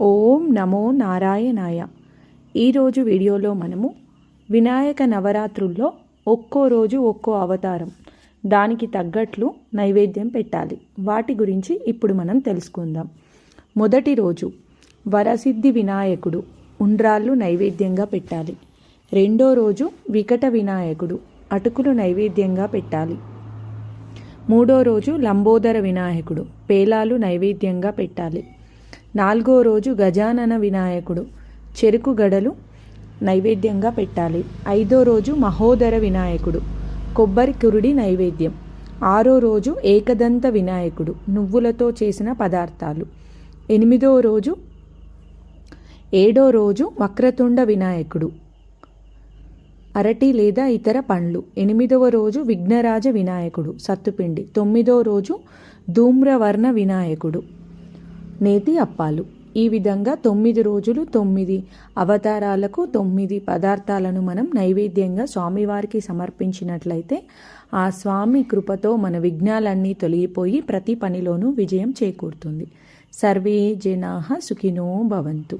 ఓం నమో నారాయణాయ. ఈరోజు వీడియోలో మనము వినాయక నవరాత్రుల్లో ఒక్కో రోజు ఒక్కో అవతారం. దానికి తగ్గట్లు నైవేద్యం పెట్టాలి. వాటి గురించి ఇప్పుడు మనం తెలుసుకుందాం. మొదటి రోజు వరసిద్ధి వినాయకుడు ఉండ్రాళ్ళు నైవేద్యంగా పెట్టాలి. రెండో రోజు వికట వినాయకుడు అటుకులు నైవేద్యంగా పెట్టాలి. మూడో రోజు లంబోదర వినాయకుడు పేలాలు నైవేద్యంగా పెట్టాలి. నాలుగో రోజు గజానన వినాయకుడు చెరుకు గడలు నైవేద్యంగా పెట్టాలి. ఐదో రోజు మహోదర వినాయకుడు కొబ్బరి కురుడి నైవేద్యం. ఆరో రోజు ఏకదంత వినాయకుడు నువ్వులతో చేసిన పదార్థాలు. ఎనిమిదో రోజు ఏడో రోజు వక్రతుండ వినాయకుడు అరటి లేదా ఇతర పండ్లు. ఎనిమిదవ రోజు విఘ్నరాజ వినాయకుడు సత్తుపిండి. తొమ్మిదో రోజు ధూమ్రవర్ణ వినాయకుడు నేతి అప్పాలు. ఈ విధంగా తొమ్మిది రోజులు తొమ్మిది అవతారాలకు తొమ్మిది పదార్థాలను మనం నైవేద్యంగా స్వామివారికి సమర్పించినట్లయితే ఆ స్వామి కృపతో మన విఘ్నాలన్నీ తొలగిపోయి ప్రతి పనిలోనూ విజయం చేకూరుతుంది. సర్వే జనా సుఖినో భవంతు.